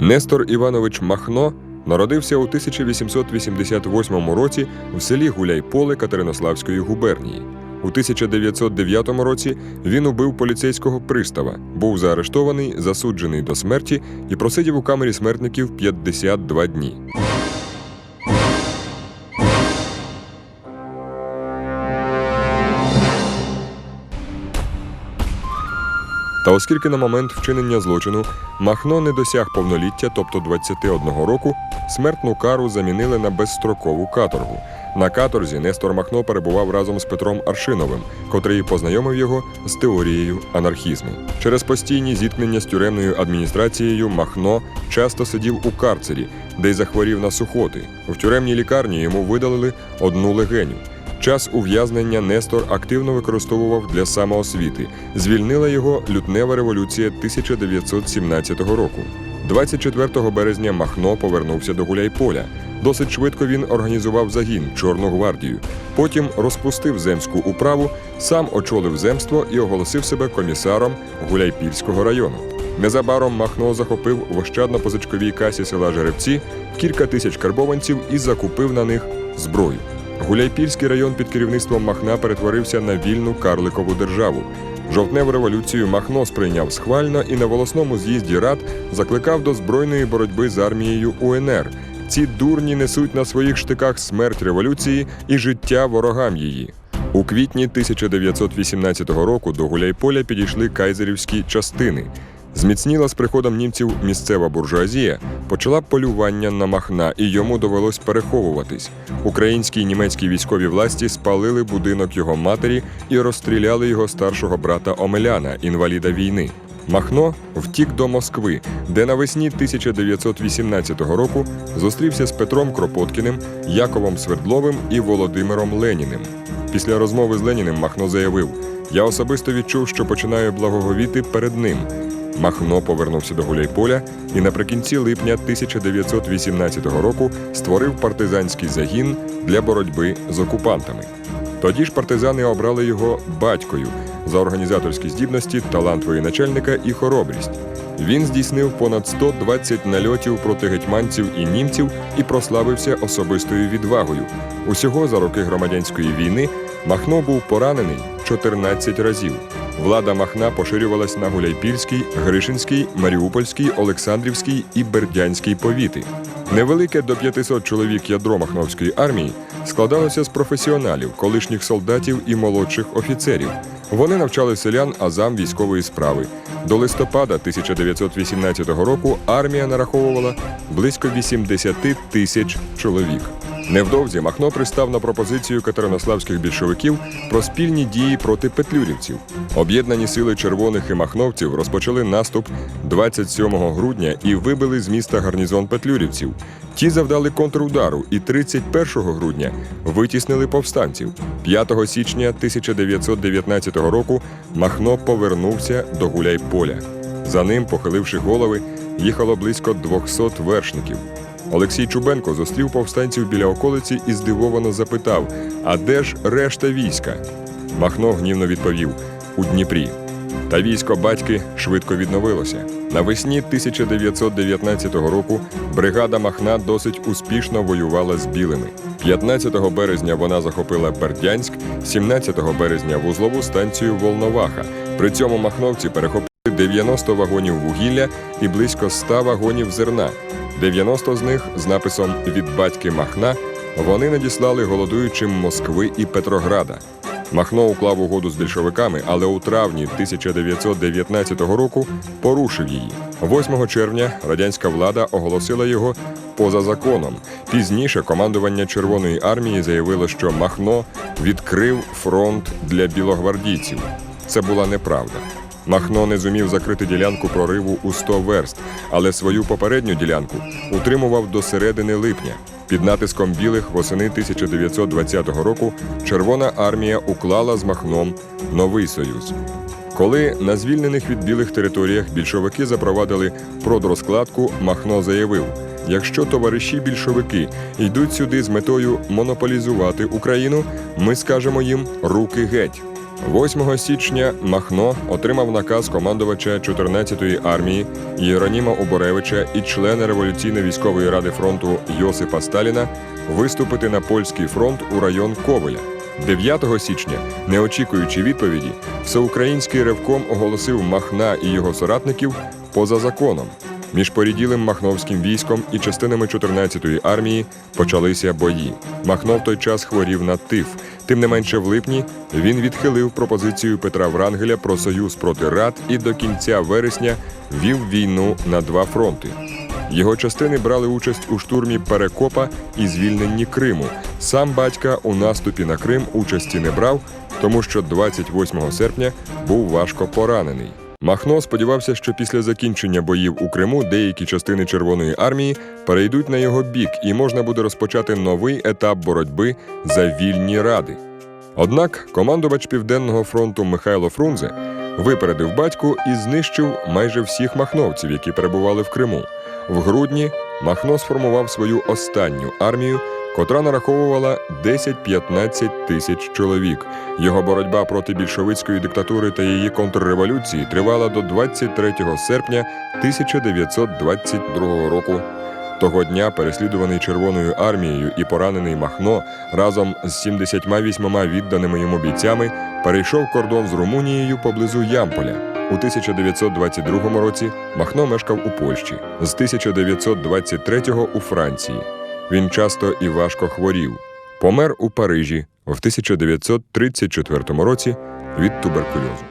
Нестор Іванович Махно народився у 1888 році в селі Гуляйполе Катеринославської губернії. У 1909 році він убив поліцейського пристава, був заарештований, засуджений до смерті і просидів у камері смертників 52 дні. Та оскільки на момент вчинення злочину Махно не досяг повноліття, тобто 21 року, смертну кару замінили на безстрокову каторгу. На каторзі Нестор Махно перебував разом з Петром Аршиновим, котрий познайомив його з теорією анархізму. Через постійні зіткнення з тюремною адміністрацією Махно часто сидів у карцері, де й захворів на сухоти. В тюремній лікарні йому видалили одну легеню. Час ув'язнення Нестор активно використовував для самоосвіти. Звільнила його лютнева революція 1917 року. 24 березня Махно повернувся до Гуляйполя. Досить швидко він організував загін Чорну гвардію. Потім розпустив земську управу, сам очолив земство і оголосив себе комісаром Гуляйпільського району. Незабаром Махно захопив в ощадно-позичковій касі села Жеребці кілька тисяч карбованців і закупив на них зброю. Гуляйпільський район під керівництвом Махна перетворився на вільну карликову державу. Жовтневу революцію Махно сприйняв схвально і на волосному з'їзді рад закликав до збройної боротьби з армією УНР. Ці дурні несуть на своїх штиках смерть революції і життя ворогам її. У квітні 1918 року до Гуляйполя підійшли кайзерівські частини. Зміцніла з приходом німців місцева буржуазія, почала полювання на Махна, і йому довелось переховуватись. Українські і німецькі військові власті спалили будинок його матері і розстріляли його старшого брата Омеляна, інваліда війни. Махно втік до Москви, де навесні 1918 року зустрівся з Петром Кропоткіним, Яковом Свердловим і Володимиром Леніним. Після розмови з Леніним Махно заявив: Я особисто відчув, що починаю благоговіти перед ним. Махно повернувся до Гуляйполя і наприкінці липня 1918 року створив партизанський загін для боротьби з окупантами. Тоді ж партизани обрали його батькою за організаторські здібності, талант воєначальника і хоробрість. Він здійснив понад 120 нальотів проти гетьманців і німців і прославився особистою відвагою. Усього за роки громадянської війни Махно був поранений 14 разів. Влада Махна поширювалась на Гуляйпільський, Гришинський, Маріупольський, Олександрівський і Бердянський повіти. Невелике до 500 чоловік ядро Махновської армії складалося з професіоналів, колишніх солдатів і молодших офіцерів. Вони навчали селян азам військової справи. До листопада 1918 року армія нараховувала близько 80 тисяч чоловік. Невдовзі Махно пристав на пропозицію катеринославських більшовиків про спільні дії проти петлюрівців. Об'єднані сили червоних і махновців розпочали наступ 27 грудня і вибили з міста гарнізон петлюрівців. Ті завдали контрудару і 31 грудня витіснили повстанців. 5 січня 1919 року Махно повернувся до Гуляйполя. За ним, похиливши голови, їхало близько 200 вершників. Олексій Чубенко зустрів повстанців біля околиці і здивовано запитав: А де ж решта війська? Махно гнівно відповів у Дніпрі. Та військо батьки швидко відновилося. Навесні 1919 року бригада Махна досить успішно воювала з білими. 15 березня вона захопила Бердянськ, 17 березня вузлову станцію Волноваха. При цьому махновці перехопили 90 вагонів вугілля і близько 100 вагонів зерна. 90 з них з написом від батьки Махна вони надіслали голодуючим Москви і Петрограда. Махно уклав угоду з більшовиками, але у травні 1919 року порушив її. 8 червня радянська влада оголосила його поза законом. Пізніше командування Червоної армії заявило, що Махно відкрив фронт для білогвардійців. Це була неправда. Махно не зумів закрити ділянку прориву у 100 верст, але свою попередню ділянку утримував до середини липня. Під натиском білих восени 1920 року Червона армія уклала з Махном новий союз. Коли на звільнених від білих територіях більшовики запровадили продрозкладку, Махно заявив: якщо товариші більшовики йдуть сюди з метою монополізувати Україну, ми скажемо їм руки геть. 8 січня Махно отримав наказ командувача 14-ї армії Єроніма Оборевича і члена революційно-військової ради фронту Йосипа Сталіна виступити на польський фронт у район Ковеля. 9 січня, не очікуючи відповіді, всеукраїнський ревком оголосив Махна і його соратників поза законом. Між поріділим махновським військом і частинами 14-ї армії почалися бої. Махно в той час хворів на тиф. Тим не менше, в липні він відхилив пропозицію Петра Врангеля про союз проти рад і до кінця вересня вів війну на два фронти. Його частини брали участь у штурмі Перекопа і звільненні Криму. Сам батька у наступі на Крим участі не брав, тому що 28 серпня був важко поранений. Махно сподівався, що після закінчення боїв у Криму деякі частини Червоної армії перейдуть на його бік і можна буде розпочати новий етап боротьби за вільні ради. Однак командувач Південного фронту Михайло Фрунзе випередив батьку і знищив майже всіх махновців, які перебували в Криму. В грудні Махно сформував свою останню армію, котра нараховувала 10-15 тисяч чоловік. Його боротьба проти більшовицької диктатури та її контрреволюції тривала до 23 серпня 1922 року. Того дня переслідуваний Червоною армією і поранений Махно разом з 78 відданими йому бійцями перейшов кордон з Румунією поблизу Ямполя. У 1922 році Махно мешкав у Польщі, з 1923 у Франції. Він часто і важко хворів. Помер у Парижі в 1934 році від туберкульозу.